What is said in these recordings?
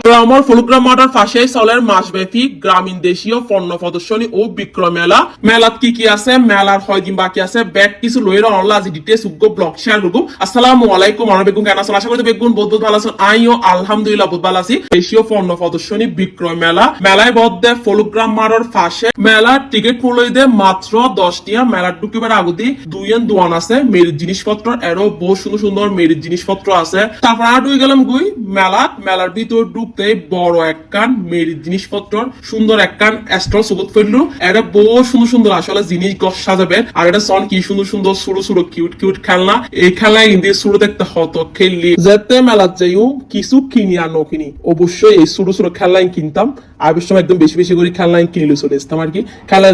চট্টগ্রামের ফলুগ্রাম মাঠার পাশে চলের মাসব্যাপী গ্রামীণ দেশীয় পণ্য প্রদর্শনী ও বিক্রয় মেলা। মেলাত কি কি আছে? মেলার হয় দিন বাকি আছে? ব্যাগ, কিছু লইর অনলা আজি ডিটেলস উগ্র ব্লগ শেয়ার করব আসসালামু আলাইকুম আমার বেগুন কেন আছেন আশা করি বেগুন বহুত বহুত ভালো আছেন আইও আলহামদুলিল্লাহ, বহুত ভালো আছি। দেশীয় পণ্য প্রদর্শনী বিক্রয় মেলা। মেলায় বদ্ধে ফলুগ্রাম মাঠার পাশে মেলার টিকিট মূল্য মাত্র দশ টিয়া। মেলার ঢুকিবার আগুদি দুই এন দোয়ান আছে। মেরিট জিনিসপত্র এরও বহু সুন্দর সুন্দর মেরিট জিনিসপত্র আছে। তারপর আর ঢুকে গেলাম গুই মেলা মেলার ভিতর ঢুকতে বড় একখান মেরিট জিনিসপত্র, সুন্দর একখান স্টল সুগত ফেললু এটা বহু সুন্দর সুন্দর আসলে জিনিস গছ সাজাবে। আর এটা সন কি সুন্দর সুন্দর সুরো সুরো কিউট কিউট খেলনা। এই খেলনা কিন্তু সুরো দেখতে হতো, খেললি। যেতে মেলাত যাইও, কিছু কিনি আর নকিনি অবশ্যই এই সুরো সুরো খেলনা কিনতাম। সময় একদম বেশি বেশি করে কিনলে চলে আসতাম আর কি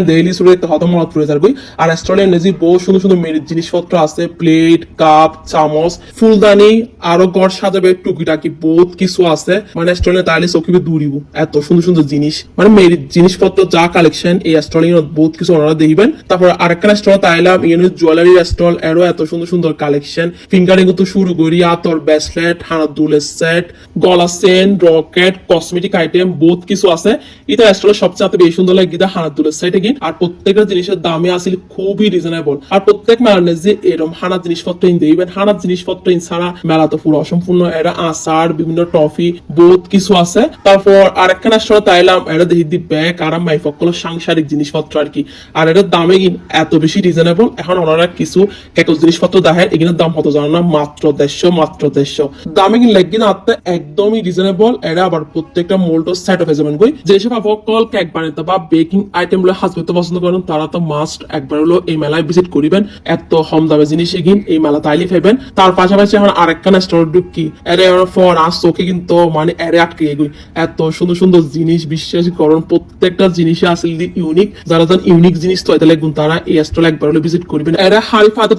ডেইলি সুরো দেখতে হতো মত পড়ে যাবে। আর স্টলে নেজি বহু সুন্দর সুন্দর মেরিট জিনিসপত্র আছে। প্লেট কাপ চামচ, ফুলদানি, আরও ঘর সাজাবে, টুকিটাকি বহুত কিছু আছে। মানে স্টলে তাইলে চকিবে দূরিব এত সুন্দর সুন্দর জিনিস। মানে মেরিট জিনিসপত্র, যা কালেকশন এই স্টলে বহুত কিছু ওনারা দেখবেন। তারপর আরেকখান স্টল তাইলাম ইউনিট জুয়েলারি স্টল এরও এত সুন্দর সুন্দর কালেকশন ফিঙ্গারিং তো শুরু করি, আতর ব্রেসলেট হানার দুলের সেট গলা চেন রকেট কসমেটিক আইটেম বহুত কিছু আছে। এটা স্টলে সবচেয়ে বেশি সুন্দর লাগে গীতা হানার দুলের সেট কি আর প্রত্যেকটা জিনিসের দামে আসলে খুবই রিজনেবল আর প্রত্যেক মেলার যে এরকম হানার জিনিসপত্র ইন দেবেন হানার জিনিসপত্র ইন ছাড়া মেলা তো পুরো অসম্পূর্ণ। এরা আচার, বিভিন্ন টফি বহুত কিছু আছে। তারপর আরেকখান স্টল তাইলাম, এটা দেখি দি ব্যাগ আর মাই ফকল সাংসারিক জিনিসপত্র আর কি। আর এটার দামে এত বেশি রিজনেবল এখন ওনারা কিছু কেকল জিনিসপত্র দেখেন, এগুলোর দাম কত জানো না? মাত্র দেড়শো মাত্র দেড়শো। দামে কি লেগে না আত্মা একদমই রিজনেবল এরা আবার প্রত্যেকটা মোল্টো সেট অফ যাবেন কই। যেসব কল কেক বানাইতে বা বেকিং আইটেমগুলো হাজ করতে পছন্দ করেন, তারা তো মাস্ট একবার হলো এই মেলায় ভিজিট করিবেন। এত কম দামে জিনিস এগিন এই মেলা তাইলে ফেবেন তার পাশাপাশি এখন আরেকখান স্টোর ঢুকি। এরে ফর আস চোখে কিন্তু মানে এরে আটকে এগুই এত সুন্দর সুন্দর জিনিস বিশ্বাস করুন, প্রত্যেকটা আসলে ইউনিক যারা ইউনিক জিনিস তো এটা লাগবে তারা এই স্টল একবার হলে ভিজিট করবেন। এরা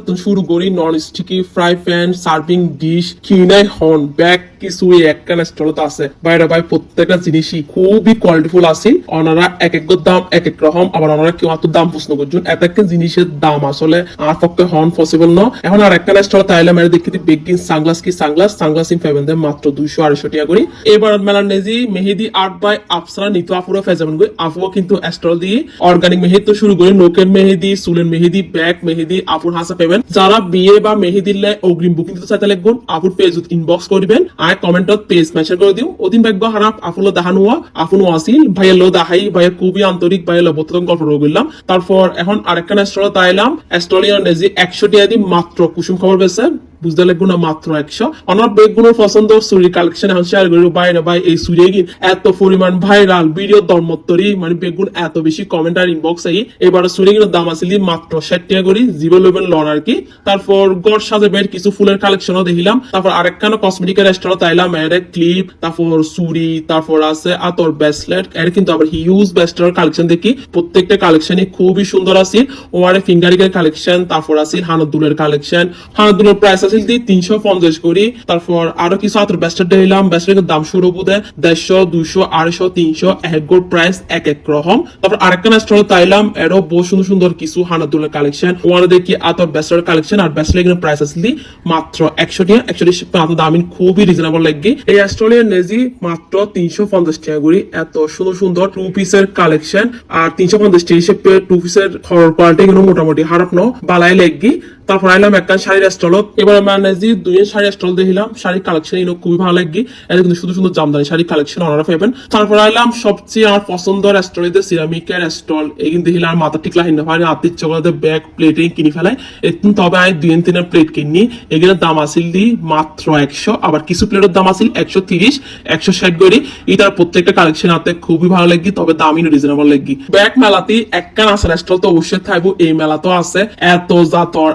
তো শুরু করি non sticky fry pan serving dish কিনাই হর্ন ব্যাগ কিছু একখান স্টলত আছে। বাইরে প্রত্যেকটা জিনিসই খুবই কোয়ালিটিফুল আছে। ওনারা এক এক দাম এক এক রকম। আবার ওনারা কেউ এত দাম প্রশ্ন করছেন এক একটা জিনিসের দাম আসলে আর পক্ষে হন পসিবল ন। এখন আর একটা স্টল তাইলে মেরে দেখি বেগিন সানগ্লাস কি সানগ্লাস সানগ্লাস ইন ফেভেন মাত্র দুইশো আড়াইশো টাকা করি। এবার মেলার নেজি মেহেদি আর্ট বাই আফসারা নিতু আফুরা ফেজাবেন গই আফুও কিন্তু স্টল দিয়ে অর্গানিক মেহেদি তো শুরু করে নোকের মেহেদি সুলের মেহেদি ব্যাগ মেহেদি আফুর হাসা পেবেন যারা বিয়ে বা মেহেদির লাই অগ্রিম বুকিং দিতে চাইতে লাগবেন আফুর পেজ ইনবক্স করবেন আর কমেন্টত পেজ মেনশন করে দিও অদিন ভাগ্য হারাপ আফুলো দেখানো আফুনো আসিল ভাইয়ের লো দাহাই ভাইয়ের খুবই আন্তরিক ভাইয়ের লো বর্তমান গল্প রইলাম তারপর এখন আরেকখান স্টল তাইলাম স্টলিয়ার নেজি একশো টিয়া দি মাত্র কুসুম খবর পেয়েছে বুঝতে লাগবো না মাত্র একশো। আমার বেগুনের পছন্দ চুরি কালেকশন এখন শেয়ার করি বাইরে ভাই, এই চুরি গিন এত পরিমাণ ভাইরাল ভিডিও ধর্মত্তরি মানে বেগুন এত বেশি কমেন্ট আর ইনবক্স আই এবার চুরি গিনের দাম আছিল মাত্র ষাট টাকা করি জিরো লেভেল লন আর কি। তারপর গড় সাজে বের কিছু ফুলের কালেকশনও দেখিলাম। তারপর আরেকখানে কসমেটিকের রেস্টুরেন্ট তাইলাম, এর ক্লিপ তারপর চুরি, তারপর আছে আতর ব্রেসলেট এর কিন্তু আবার হিউজ ব্রেসলেটের কালেকশন দেখি। প্রত্যেকটা কালেকশনই খুবই সুন্দর আছে। ওয়ারে ফিঙ্গারিংয়ের কালেকশন তারপর আছে হানদুলের কালেকশন হানদুলের প্রাইস আছে দি তিনশো পঞ্চাশ করি, তারপর আরও কিছু আতর ব্যাস্টার দিলাম ব্যাস্টারের দাম শুরু বোধে দেড়শো, দুইশো, আড়াইশো, তিনশো, এক গোর প্রাইস এক এক রকম। তারপর আরেকটা স্টল তাইলাম, এরও বহু সুন্দর সুন্দর কিছু হানাদুলের কালেকশন ওয়ানে দেখি আতর ব্যাস্টার কালেকশন আর ব্যাস্টারের প্রাইস আছে মাত্র একশো টাকা একশো টাকা। দাম খুবই রিজনেবল লাগে এই অস্ট্রেলিয়ার নেজি মাত্র তিনশো পঞ্চাশ টাকা করি। এত সুন্দর সুন্দর টু পিসের কালেকশন আর তিনশো পঞ্চাশ টাকা হিসেবে টু পিসের খরচ কোয়ালিটি কিন্তু মোটামুটি হারাপ ন বালাই লেগি তারপর আইলাম একটা শাড়ির স্টলত এবার মানে যে দুই শাড়ি স্টল দেখিলাম, শাড়ির কালেকশন ইনো খুবই ভালো লাগি এটা কিন্তু শুধু সুন্দর জামদানি শাড়ি কালেকশন ওনারা পাবেন। তারপর আইলাম সবচেয়ে আমার পছন্দের স্টলেতে সিরামিকের স্টল। এগিন দেখিলাম মাথা ঠিক লাহিন পারে আতির চকলাতে ব্যাগ প্লেটে কিনি ফেলাই। এদিন তবে আমি দুই তিনের প্লেট কিনি। এগুলোর দাম আসিল দি মাত্র একশো, আবার কিছু প্লেটের দাম আসিল একশো তিরিশ, একশো ষাট করি। এটার প্রত্যেকটা কালেকশন হাতে খুবই ভালো লাগি তবে দামই রিজনেবল লাগি ব্যাগ মেলাতে একখান আসার স্টল তো অবশ্যই থাকব, এই মেলা তো আছে। এত জাতর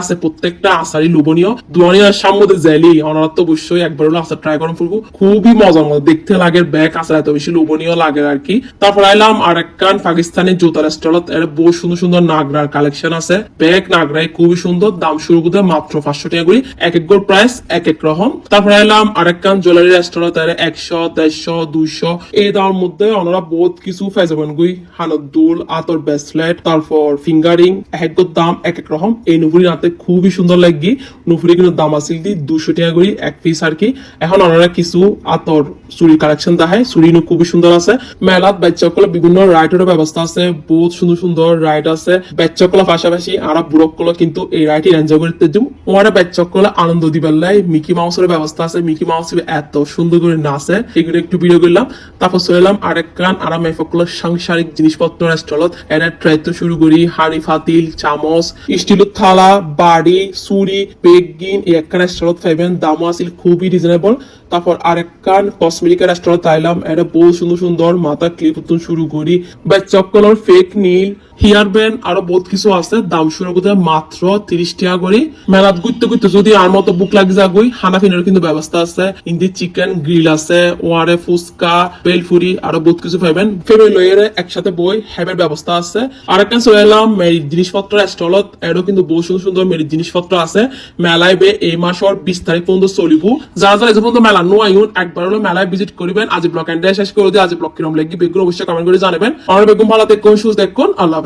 আছে, প্রত্যেকটা লোভনীয়। সামনে অবশ্যই একবার হলো ট্রাই ফুলবো খুবই মজার মতো দেখতে লাগে এত বেশি লোভনীয় লাগে আর কি। তারপর আইলাম আর জুতার স্টলত এর বহু সুন্দর সুন্দর নাগরার কালেকশন আছে। ব্যাগ খুবই সুন্দর, দাম শুরু করতে মাত্র পাঁচশো টাকা এক এক প্রাইস এক এক রকম। তারপর আইলাম আর জুয়েলারি রেস্টুরেন্টের একশো, দেড়শো, দুইশো। এই দামের মধ্যে ওনারা বহুত কিছু ফেজাবেন গুই। হানত দুল আতর ব্রেসলেট তারপর ফিঙ্গারিং এক এক দাম, এক এক রকম। এই নুপুরি নাতে খুবই সুন্দর লাগি নুপুরি কিন্তু দাম আছিল দি দুশো টাকা করি, এক পিস আর কি। এখন ওনারা কিছু আতর চুরি কালেকশন দেখায়। চুরি খুবই সুন্দর আছে। মেলাত বাচ্চাসকলে বিভিন্ন রাইডের ব্যবস্থা আছে। বহুত সুন্দর সুন্দর রাইড আছে। বাচ্চাসকলের পাশাপাশি আর বুড়কগুলো কিন্তু এই রাইড এনজয় করতে দিম। ওরা বাচ্চাসকলে আনন্দ দিবার লাই মিকি মাউসের ব্যবস্থা আছে। মিকি মাউস এত সুন্দর করে নাচে। এগুলো একটু ভিডিও করলাম। তারপর চলে এলাম আরেক কান আর মেফকলের সাংসারিক জিনিসপত্র স্টলত এরা ট্রাইতে শুরু করি। হাড়ি, ফাতিল, চামচ স্টিলের থালা বাড়ি সুরি পেগিন এই একটা রেস্টুরেন্ট পাইবেন দামও আছিল খুবই রিজনেবল তারপর আরেকখান কসমেটিকের রেস্টুরেন্ট আইলাম, এটা বহু সুন্দর সুন্দর, মাথা ক্লিপ শুরু করি। বা চকলর ফেক নীল। হিয়ার ব্যান্ড আরও বহুত কিছু আছে। দাম শুরু করতে মাত্র তিরিশ টাকা করে। মেলাত ঘুরতে ঘুরতে যদি আর মতো বুক লাগে যাগুই খানা পিনার কিন্তু ব্যবস্থা আছে। ইন্দি চিকেন, গ্রিল আছে, ওয়ারে ফুচকা বেলফুরি আরও বহুত কিছু পাইবেন। ফেবে লইয়েরে একসাথে বই হ্যাবের ব্যবস্থা আছে। আর একটা চলে এলাম, মেরিট জিনিসপত্র স্টলত এরও কিন্তু বহু সুন্দর সুন্দর মেরিট জিনিসপত্র আছে। মেলায় বে এই মাসের বিশ তারিখ পর্যন্ত চলিব। যারা যারা এই পর্যন্ত মেলা নো আইন একবার হলো মেলায় ভিজিট করবেন। আজ ব্লক এন্ড শেষ করে দিয়ে। আজ ব্লক কিরম লাগি, বেগুন অবশ্যই কমেন্ট করে জানাবেন। আমার বেগুন ভালো দেখুন সুস্থ দেখুন? আল্লাহ